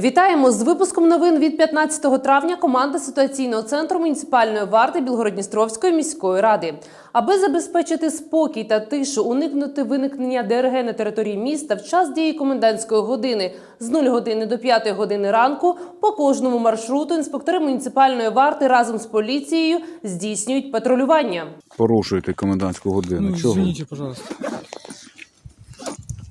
Вітаємо з випуском новин від 15 травня. Команда ситуаційного центру муніципальної варти Білгородністровської міської ради. Аби забезпечити спокій та тишу, уникнути виникнення ДРГ на території міста в час дії комендантської години з 0 години до 5 години ранку по кожному маршруту інспектори муніципальної варти разом з поліцією здійснюють патрулювання. порушуєте комендантську годину. Ну, Чого? извините, пожалуйста.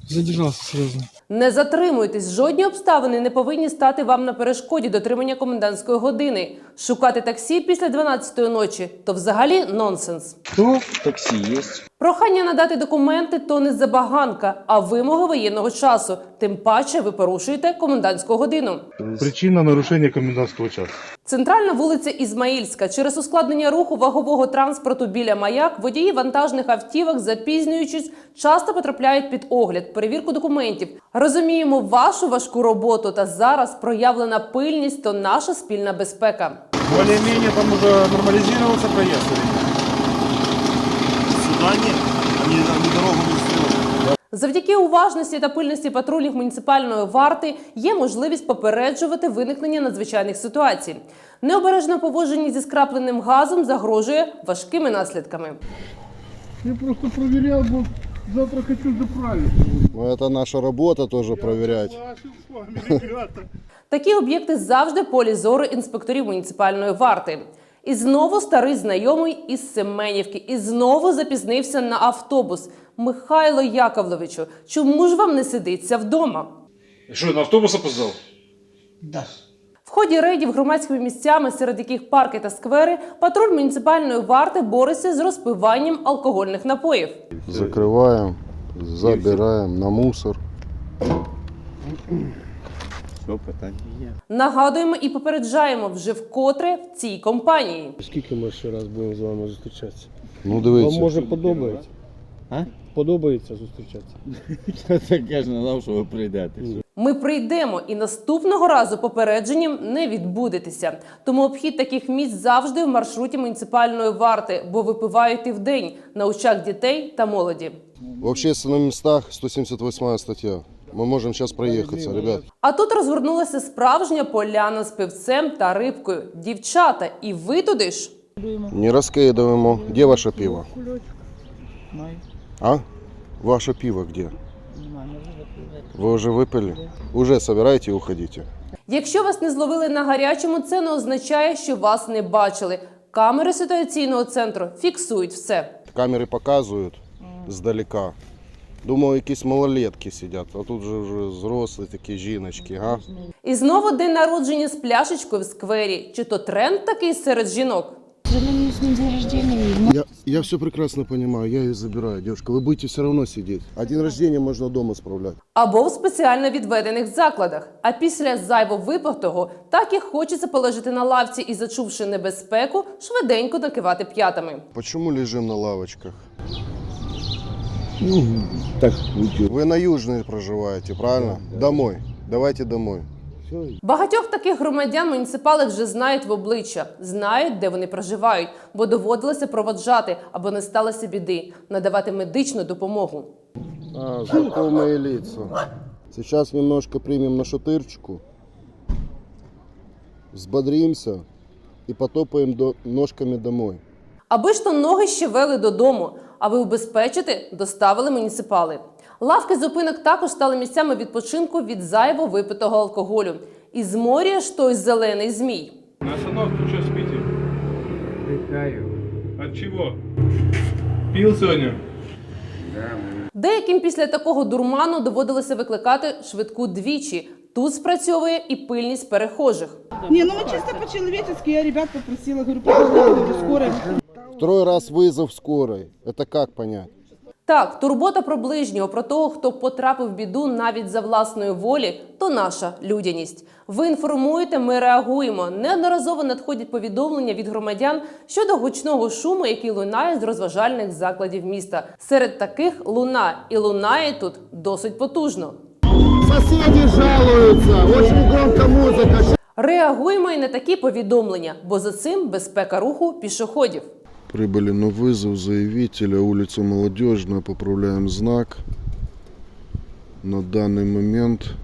Задержался серьезно. Не затримуйтесь, жодні обставини не повинні стати вам на перешкоді дотримання комендантської години. Шукати таксі після 12-ї ночі то взагалі нонсенс. Ну, таксі есть. Прохання надати документи то не забаганка, а вимоги воєнного часу. Тим паче ви порушуєте комендантську годину. Причина нарушения комендантского часа. Центральна вулиця Ізмаїльська. Через ускладнення руху вагового транспорту біля маяк водії вантажних автівок, запізнюючись, часто потрапляють під огляд, перевірку документів. Розуміємо вашу важку роботу та зараз проявлена пильність то наша спільна безпека. Более-менее там уже нормализировался проезд. Сюда нет. Они, они дорогу не строят. Завдяки уважності та пильності патрульних муніципальної варти є можливість попереджувати виникнення надзвичайних ситуацій. Необережне поводження зі скрапленим газом загрожує важкими наслідками. Я просто проверял, вот завтра хочу заправить. Ну, это наша работа тоже проверять. Согласен с вами, ребята. Такі об'єкти завжди в полі зору інспекторів муніципальної варти. І знову старий знайомий із Семенівки, і знову запізнився на автобус. Михайло Яковлевичу, чому ж вам не сидиться вдома? Что, на автобус опоздал? В ході рейдів громадськими місцями, серед яких парки та сквери, патруль муніципальної варти бореться з розпиванням алкогольних напоїв. Закрываем, забираем на мусор. Все, питань є. Нагадуємо і попереджаємо вже вкотре в цій компанії. Скільки ми ще раз будемо з вами зустрічатися? Ну, Вам дивіться. може подобається? А? Подобається зустрічатися? Так я ж не знав, що ви прийдете. Ми прийдемо і наступного разу попередженням не відбудетеся. Тому обхід таких місць завжди в маршруті муніципальної варти, бо випивають і вдень на очах дітей та молоді. В общественных местах 178 статья. Мы можем сейчас проехаться, ребят. А тут розгорнулася справжня поляна з пивцем та рибкою. Дівчата, і ви туди ж? Не раскидываем. Где ваше пиво? А? Ваше пиво где? Вы уже выпили? Уже собираете и уходите. Якщо вас не зловили на гарячому, це не означає, що вас не бачили. Камери ситуаційного центру фіксують все. Камеры показывают сдалека. Думаю, якісь малолетки сидять, а тут же вже взрослі такі жіночки, га? І знову день народження з пляшечкою в сквері. Чи то тренд такий серед жінок? Я, я все прекрасно понимаю, я ее забираю. Девушка, вы будете все равно сидеть. А день рождения можно дома справлять. Або в спеціально відведених закладах. А після зайво випитого так і хочеться полежати на лавці і, зачувши небезпеку, швиденько накивати п'ятами. Почему лежим на лавочках? Так, Вы на Южной проживаете, правильно? Домой. Давайте домой. Багатьох таких громадян муніципали вже знають в обличчя, знають, де вони проживають, бо доводилося проводжати, аби не сталося біди, надавати медичну допомогу. А, знакомые лица. Сейчас немножко примем на шатырчику. Взбодримся и потопаем до, ножками домой. Аби ж то ноги ще вели додому, аби убезпечити, доставили муніципали. Лавки зупинок також стали місцями відпочинку від зайво випитого алкоголю. І з моря ж той зелений змій. На остановке что спите? От чего? Пил сегодня? Деяким після такого дурману доводилося викликати швидку двічі. Тут спрацьовує і пильність перехожих. Не, ну мы чисто по-человечески, я ребят попросила, говорю, пожалуйста, скорой. Второй раз вызов скорой. Это как понять? Так, турбота про ближнього, про того, хто потрапив в біду навіть за власної волі, то наша людяність. Ви інформуєте, ми реагуємо. Неодноразово надходять повідомлення від громадян щодо гучного шуму, який лунає з розважальних закладів міста. Серед таких луна і лунає тут досить потужно. Соседи жалуются, очень громко музыка. Реагуємо і на такі повідомлення, бо за цим безпека руху пішоходів. Прибыли на вызов заявителя, улица Молодежная, поправляем знак. На данный момент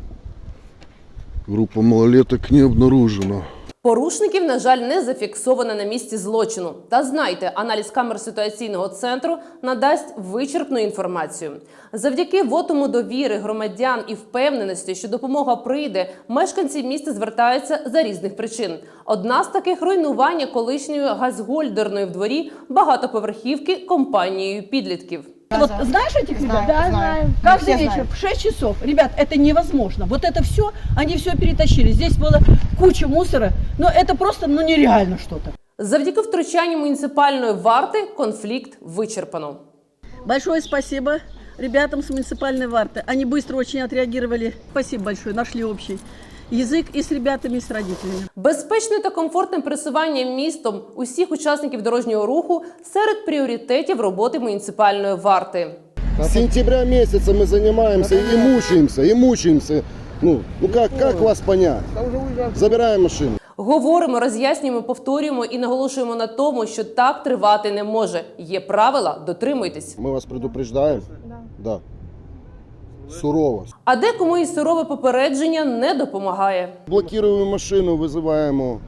Группа малолеток не обнаружена. Порушників, на жаль, не зафіксовано на місці злочину. Та знайте, аналіз камер ситуаційного центру надасть вичерпну інформацію. Завдяки вотому довіри громадян і впевненості, що допомога прийде, мешканці міста звертаються за різних причин. Одна з таких руйнування колишньої газгольдерної в дворі багатоповерхівки компанією підлітків. Вот знаешь этих ребят? Да, знаю. Каждый вечер в 6 часов. Ребят, это невозможно. Вот это все, они все перетащили. Здесь было куча мусора. Но это просто, ну, нереально что-то. Завдяки втручанню муніципальної варти конфлікт вичерпано. Большое спасибо ребятам с муниципальной варты. Они быстро очень отреагировали. Спасибо большое, нашли общий язык и с ребятами, и с родителями. Безпечне та комфортне пересування містом усіх учасників дорожнього руху серед пріоритетів роботи муніципальної варти. С сентября месяца мы занимаемся и мучаемся, и мучаемся. Ну, ну как, как вас понять? Забираем машину. Говоримо, роз'яснюємо, повторюємо і наголошуємо на тому, що так тривати не може. Є правила, дотримуйтесь. Мы вас предупреждаем? Да. Сурово. А декому і сурове попередження не допомагає. Блокируємо машину, визиваємо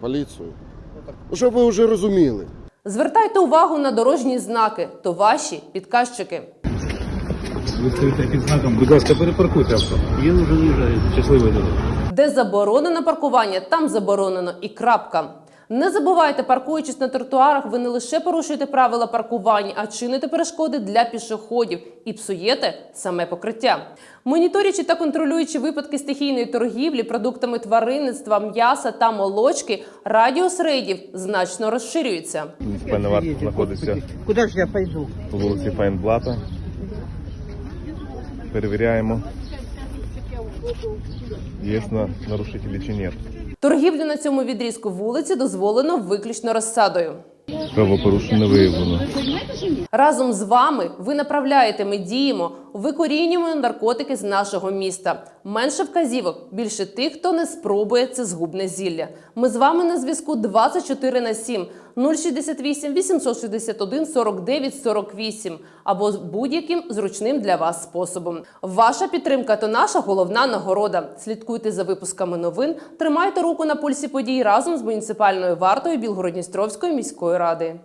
поліцію. Ну, Щоб ви вже розуміли. Звертайте увагу на дорожні знаки, то ваші підказчики. Ви стоїте під знаком, будь ласка, перепаркуйте авто. Я вже виїжджаю. Щасливої дороги. Де заборонено паркування, там заборонено і крапка. Не забувайте, паркуючись на тротуарах, ви не лише порушуєте правила паркування, а чините перешкоди для пішоходів і псуєте саме покриття. Моніторячи та контролюючи випадки стихійної торгівлі продуктами тваринництва, м'яса та молочки, радіус рейдів значно розширюється. Муніципальна знаходиться Куда же я пойду? по вулиці Файнблата. Перевіряємо, є на нарушителі чи ні. Торгівлю на цьому відрізку вулиці дозволено виключно розсадою. Правопорушення не виявлено. Разом з вами ви направляєте, ми діємо, викорінюємо наркотики з нашого міста. Менше вказівок, більше тих, хто не спробує це згубне зілля. Ми з вами на зв'язку 24 на 7 068 861 49 48 або будь-яким зручним для вас способом. Ваша підтримка то наша головна нагорода. Слідкуйте за випусками новин, тримайте руку на пульсі подій разом з муніципальною вартою Білгородністровської міської ради.